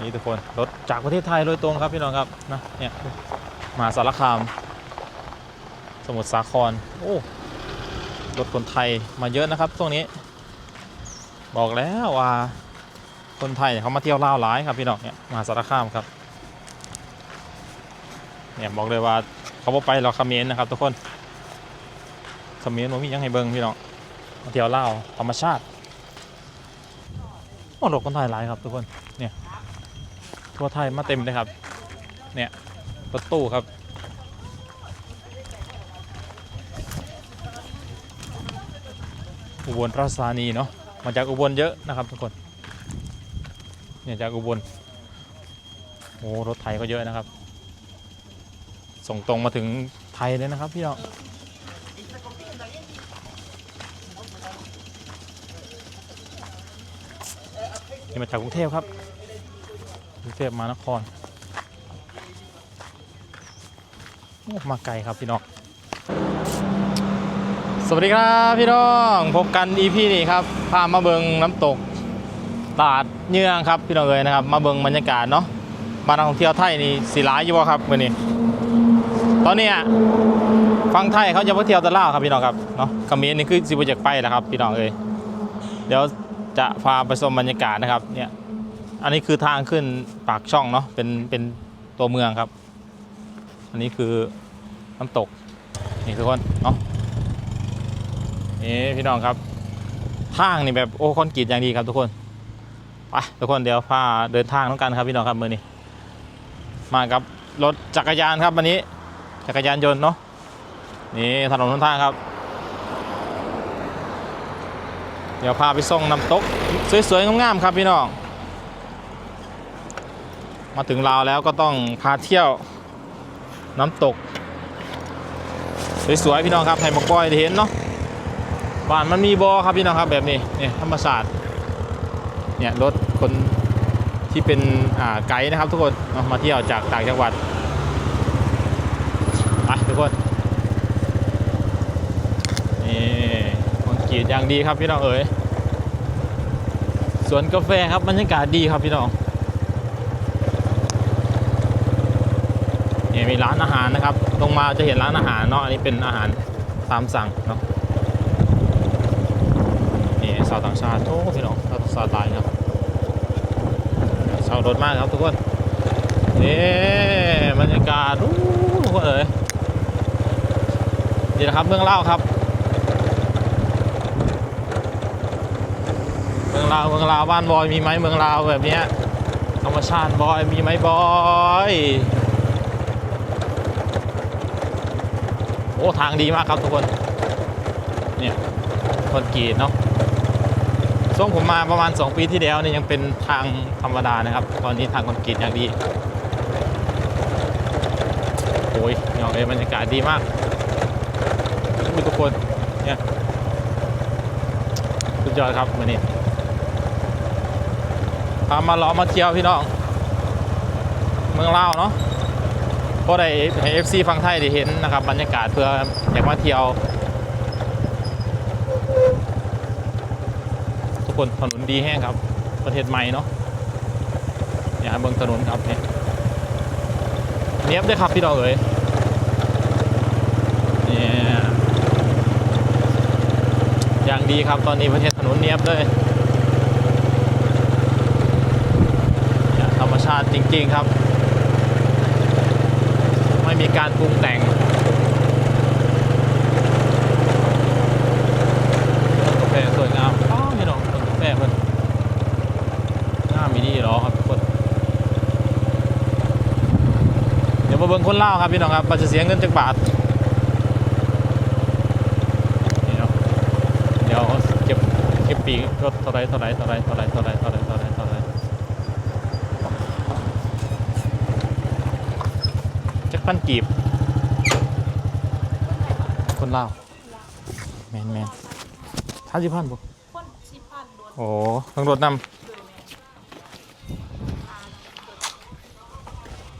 นี่ทุกคนรถจากประเทศไทยโดยตรงครับพี่น้องครับนะเนี่ยมาสารคาม สมุทรสาครโอ้รถคนไทยมาเยอะนะครับช่วงนี้ บอกแล้วว่าคนไทยเขามาเที่ยวลาวหลายครับพี่น้องเนี่ยมาสารคามครับเนี่ยบอกเลยว่าเขาไปเราคาเขมนนะครับทุกคนเขมรมันมียังให้เบิ่งพี่น้องมาเที่ยวลาวธรรมชาติโอ้รถคนไทยหลายครับทุกคนเนี่ย ทั่วไทยมาเต็มเลยครับ เนี่ยรถตู้ครับ อุบลราชธานีเนาะมาจากอุบลเยอะนะครับทุกคนเนี่ยจากอุบลโอ้รถไถก็เยอะนะครับ ส่งตรงมาถึงไทยเลยนะครับพี่น้องนี่มาจากกรุงเทพครับ รุงเทพมานครมาไกลครับพี่น้อง สวัสดีครับพี่น้อง พบกัน EP นี้ครับ พามาเบิงน้ำตกตาดเยื่องครับพี่น้องเอ๋ยนะครับ มาเบิงบรรยากาศเนาะมาท่องเที่ยวไทยนี่สีร้ายอยู่บ่ครับวันนี้ ตอนนี้ฟังไทยเขาจะมาเที่ยวตะล่าวครับพี่น้องครับเนาะคำนี้นี่คือสิบจากไปแล้วครับ พี่น้องเอ๋ยเดี๋ยวจะพาไปชมบรรยากาศนะครับเนี่ย อันนี้คือทางขึ้นปากช่องเนาะเป็นเป็นตัวเมืองครับ อันนี้คือน้ำตกนี่ทุกคนเนาะนี่พี่น้องครับทางนี่แบบโอ้คอนกรีตอย่างดีครับทุกคนไปทุกคนเดี๋ยวพาเดินทางต้องกันครับพี่น้องครับมือนี้มากับรถจักรยานครับวันนี้ จักรยานยนต์เนาะนี่ถนนหนทางครับ เดี๋ยวพาไปส่งน้ำตก สวยๆงามๆครับพี่น้อง มาถึงลาวแล้วก็ต้องพาเที่ยวน้ำตก สวยๆพี่น้องครับให้มาก้อยเห็นเนาะบ้านมันมีบอครับพี่น้องครับแบบนี้เนี่ยธรรมศาสตร์เนี่ยรถคนที่เป็นอ่าไกด์นะครับทุกคนเนามาเที่ยวจากต่างจังหวัดไปทุกคนนี่คนกรีดอย่างดีครับพี่น้องเอ๋ยสวนกาแฟครับบรรยากาศดีครับพี่น้องเนี่ย มีร้านอาหารนะครับ ลงมาจะเห็นร้านอาหารเนาะอันนี้เป็นอาหารตามสั่งเนาะนี่ชาวต่างชาติโอ้พี่น้องชาวต่างชาติหลายครับชาวรถมากครับทุกคนนี่บรรยากาศอู้ทุกคนเอ๋ยนี่นะครับเมืองเล่าวครับเมืองลาวเมืองลาวบ้านบอยมีไหมเมืองลาวแบบเนี้ยธรรมชาติบอยมีไหมบอย โอ้ทางดีมากครับทุกคน เนี่ยคอนกรีตเนาะช่วงผมมาประมาณ 2 ปีที่แล้วเนี่ยยังเป็นทางธรรมดานะครับ ตอนนี้ทางคอนกรีตอย่างดีโอ้ยยองเลยบรรยากาศดีมากทุกคนเนี่ยสุดยอดครับวันนี้พามาล้อมาเที่ยวพี่น้อง เมืองลาวเนาะ ก็ได้ให้เอฟซีฟังไทยได้เห็นนะครับบรรยากาศเพื่ออยากมาเที่ยว ทุกคนถนนดีแห้งครับ ประเทศใหม่เนาะเนี่ยเบิ่งถนนครับเนี่ยเนียบด้ครับพี่น้องเอ๋ยเนี่ยอย่างดีครับตอนนี้ประเทศถนนเนียบเลยเนี่ยธรรมชาติจริง ๆ ครับ มีการปรุงแต่งกาแฟสวยงามอ้าวพี่น้องกาแฟมันงามีดีหรอครับทุกคนเดี๋ยวมาเบิ่งคนเล่าครับพี่น้องครับมันจะเสียเงินจากบาทนี่เนาะเดี๋ยวเก็บเก็บปีกรถเท่าไรเท่าไรเท่าไรเท่าไรเท่าไรเท่าไรเท่าไรเท่าไรจัก พันกีบ คนเล่าวแมนแมนท่าสิพันบุคนสิพันโดนโอ้ต้องรถนำ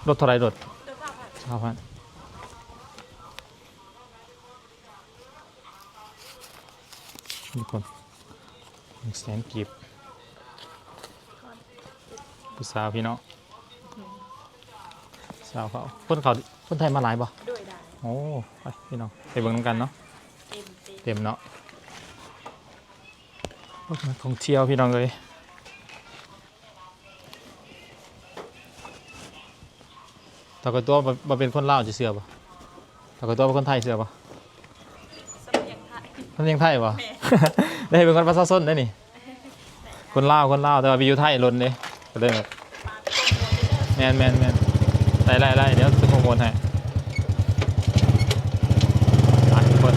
รถเท่าไรรถเจ้าข้าพันชาวพันนี่คนหนึ่งแสนกีบผู้สาวพี่น้องสาวเขาคนเขา คนไทยมาหลายบ่ด้วยได้โอ้ไปพี่น้องไปเบิ่งนำกันเนาะ เต็มเต็มเต็มเนาะรถนักท่องเที่ยวพี่น้องเลยตากตัวบ่บ่เป็นคนลาวจะเสือบ่ตากตัวเป็นคนไทยเสือบ่สมัยยังไทยคนยังไทยบ่แม่ได้เป็นคนภาษาส้นได้นี่ คนลาวคนลาวแต่ว่าไปอยู่ไทยล้นเด้ก็เลยแบบมาเป็นคนโมเดลแมนแมนแมนไล่ไล่ไล่เดี๋ยว จะโปรโมทให้อะทุกคน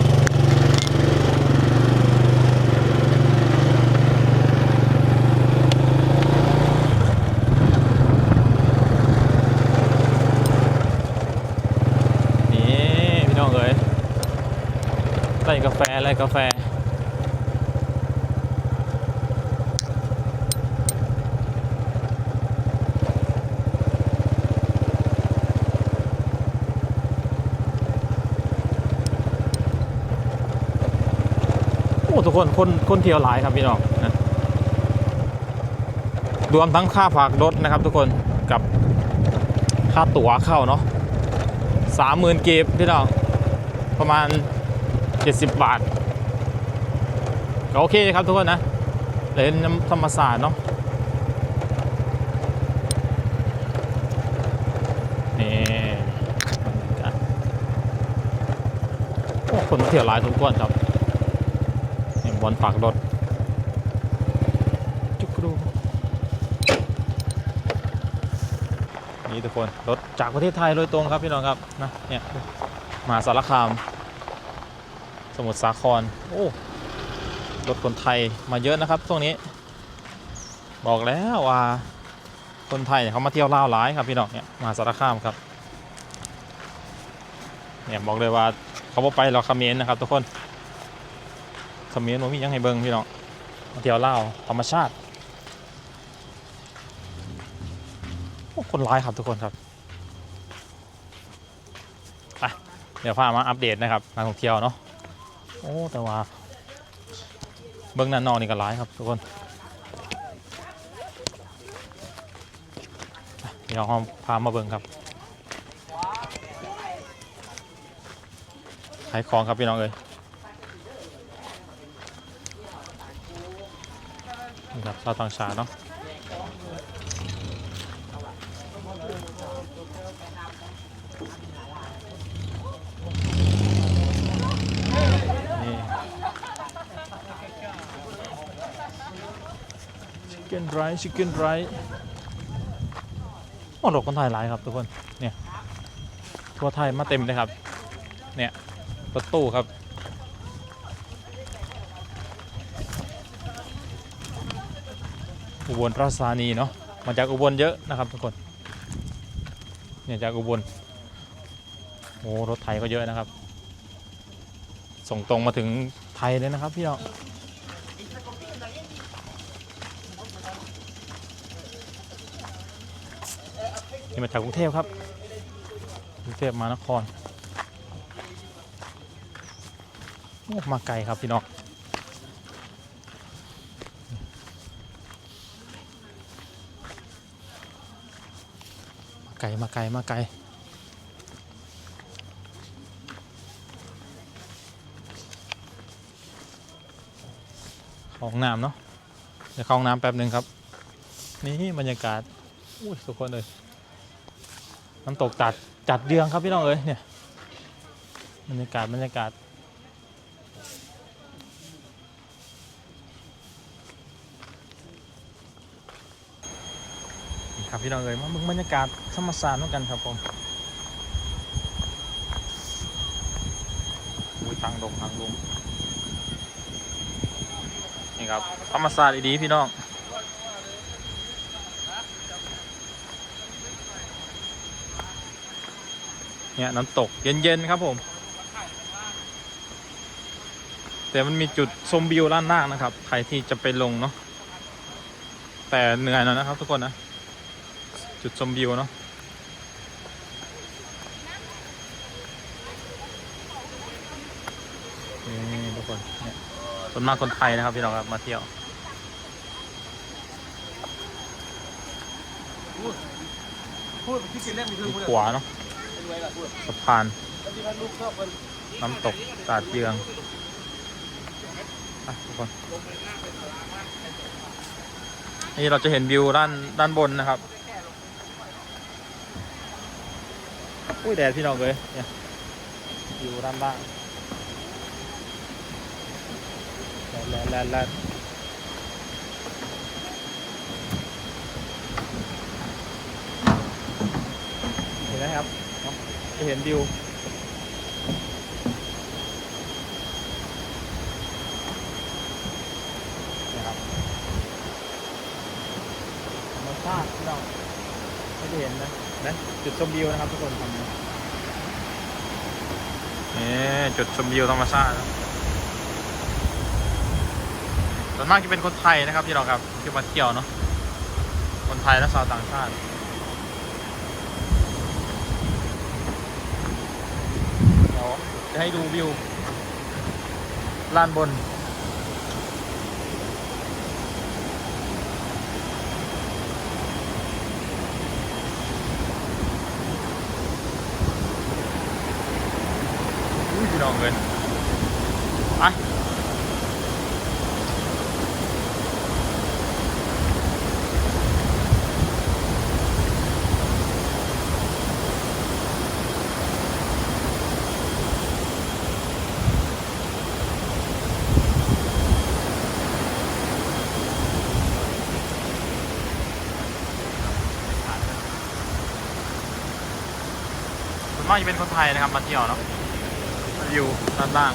นี่พี่น้องเอ๋ยไล่กาแฟไล่กาแฟ ทุกคนคนคนเที่ยวหลายครับพี่น้องนะรวมทั้งค่าฝากรถนะครับ ทุกคนกับค่าตั๋วเข้าเนาะสามหมื่นเกีบพี่น้องประมาณ 70 บาทก็โอเคครับทุกคนนะเล่นน้ำธรรมศาสตร์เนาะนี่คนเที่ยวหลายทุกคนครับ บอลฝากรถจุกรูนี่ทุกคนรถจากประเทศไทยโดยตรงครับพี่น้องครับนะเนี่ยมหาสารคาม สมุทรสาครโอ้รถคนไทยมาเยอะนะครับช่วงนี้ บอกแล้วว่าคนไทยเนี่ยเขามาเที่ยวลาวหลายครับพี่น้องเนี่ยมหาสารคามครับเนี่ยบอกเลยว่าเขาบ่ไปหรอกเขมรนะครับทุกคน เขมิ้นว่ามีหยังให้เบิ่งพี่น้องเที่ยวลาวธรรมชาติโอ้คนร้ายครับทุกคนครับไปเดี๋ยวพามาอัปเดตนะครับนักท่องเที่ยวเนาะโอ้แต่ว่าเบิ่งนันนอกนี่ก็ร้ายครับทุกคนเดี๋ยวเราพามาเบิ่งครับขายของครับพี่น้องเอ้ย ครับชาวต่างชาติเนาะนี่ชิคเก้นไรชิคเก้นไรโอ้ดอกคนไทยหลายครับทุกคน เนี่ย ทัวร์ไทยมาเต็มเลยครับ เนี่ยรถตู้ครับ อุบลราชธานีเนาะมาจากอุบลเยอะนะครับทุกคนเนี่ยจากอุบลโอ้รถไถก็เยอะนะครับ ส่งตรงมาถึงไทยเลยนะครับพี่น้องนี่มาจากกรุงเทพครับกรุงเทพมานครโอ้มาไกลครับพี่น้อง ไกลมาไกลมาไกลเข้าห้องน้ำเนาะเดี๋ยวเข้าห้องน้ำแป๊บหนึ่งครับ นี่บรรยากาศอุ้ยทุกคนเลยน้ำตกจัดจัดเดืองครับพี่น้องเอ้ยเนี่ยบรรยากาศบรรยากาศนี่ครับ พี่น้องเอ้ยมาเบิ่งบรรยากาศธรรมศาสตร์เหมือนกันครับผมอุ้ยทางลงทางลงนี่ครับธรรมศาสตร์ดีพี่น้องเนี่ยน้ำตกเย็นๆครับผม แต่มันมีจุดชมวิวด้านล่างนะครับ ใครที่จะไปลงเนาะแต่เหนื่อยหน่อยนะครับทุกคนนะ จุดชมวิวเนาะนี่ทุกคนเนี่ยส่วนมากคนไทยนะครับพี่น้องครับมาเที่ยวพูดพูดที่กินเล่นมีคือมีพูดขวาเนาะสะพาน น้ำตกตาดเยืองทุกคนนี่เราจะเห็นวิวด้านด้านบนนะครับ อุ้ยแดดพี่น้องเลยเนี่ยอยู่ด้านล่างแลดแลดแลดแลดเห็นไหมครับเนาะจะเห็นดิว นะครับธรรมชาติที่เราไม่ได้เห็นนะนะจุด ชมวิวนะครับทุกคนนะนี่จุดชมวิวธรรมชาติส่วนมากจะเป็นคนไทยนะครับที่เราครับที่มาเที่ยวเนาะคนไทยและชาวต่างชาติเดี๋ยวจะให้ดูวิวลานบน อุ้ยพี่น้องเลยไปส่วน มากจะเป็นคนไทยนะครับมาเที่ยวเนาะวิวด้านล่าง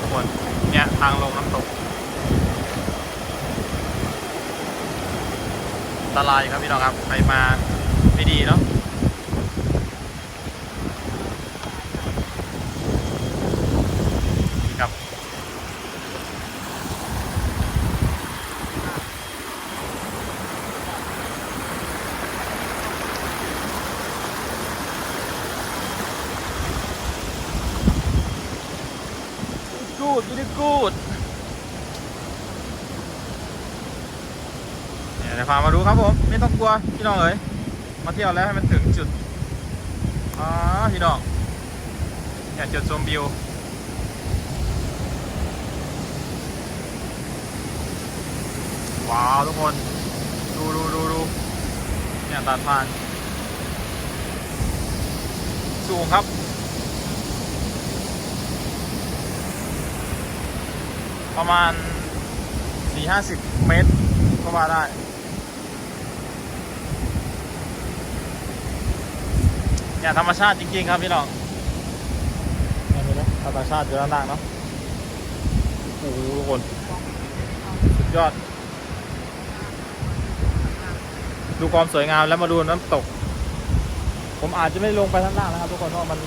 ทุกคนเนี่ยทางลงน้ำตกอัน ตรายครับพี่น้องครับไปมาไม่ดีเนาะ ครับกูดไม่ได้กูดเนี่ยเดี๋ยวพามาดูครับผมัวพี่น้องเอ๋ยมาเที่ยวแล้วให้มันถึงจุดอ๋อพี่น้องเนี่ยจุดชมวิวว้าวทุกคน ดูดูดูดูเนี่ยตัดผ่าน สูงครับ ประมาณ 4-50 เมตรก็ว่าได้ เนี่ยธรรมชาติจริงๆครับพี่น้องนี่นไหมธรรมชาติอยู่ด้านล่างเนาะโอ้โหทุกคน สุดยอด ดูความสวยงามแล้วมาดูน้ำตก ผมอาจจะไม่ลงไปข้างล่างนะครับ ทุกคนเพราะมัน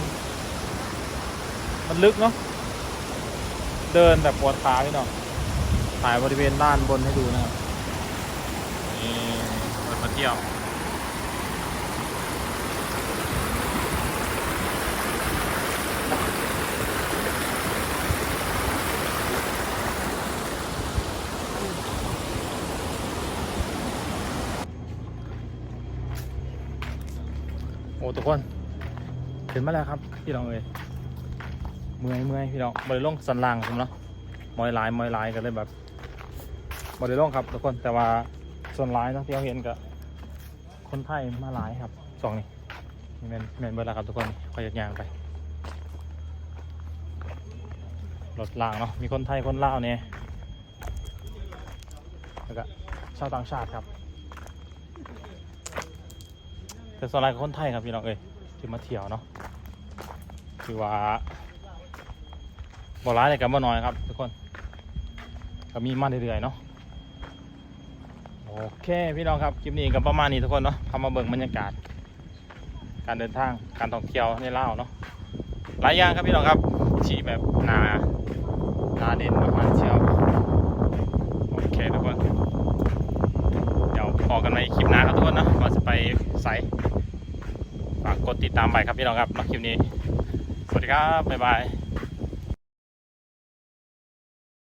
มันลึกเนาะเดินแบบปวดขาพี่น้องถ่ายบริเวณด้านบนให้ดูนะครับนี่เปิดมาเที่ยว ทุกคนถึงมาแล้วครับพี่น้องเอ้ยเมื่อยเมื่อยพี่น้องบริลงสันหลังผมเนาะมอยลายมอยลายกันเลยแบบบริลงครับทุกคนแต่ว่าส่วนลายเนาะที่เราเห็นกับคนไทยมาหลายครับสองนี่นี่แมนแมนเบอร์ล้วครับทุกคนคอยยางไปรถล่างเนาะมีคนไทยคนลาวเนี่ยแล้วก็ชาวต่างชาติครับ แต่ส่วนใหญ่ก็คนไทยครับพี่น้องเอ้ยที่มาเที่ยวเนาะคือว่าบ่ร้ายแต่กับบ่น้อยครับทุกคนก็มีมาเรื่อยๆเนาะโอเคพี่น้องครับคลิปนี้ก็ประมาณนี้ทุกคนเนาะพามาเบิ่งบรรยากาศ การเดินทางการท่องเที่ยวในลาวเนาะหลายอย่างครับพี่น้องครับที่แบบนานาเด่นมากๆเที่ยวโอเคทุกคน พอกันในคลิปหน้าครับทุกคนเนาะว่าจะไปใส่ฝากกดติดตามไปครับพี่น้องครับมาคลิปนี้ สวัสดีครับ บ๊ายบาย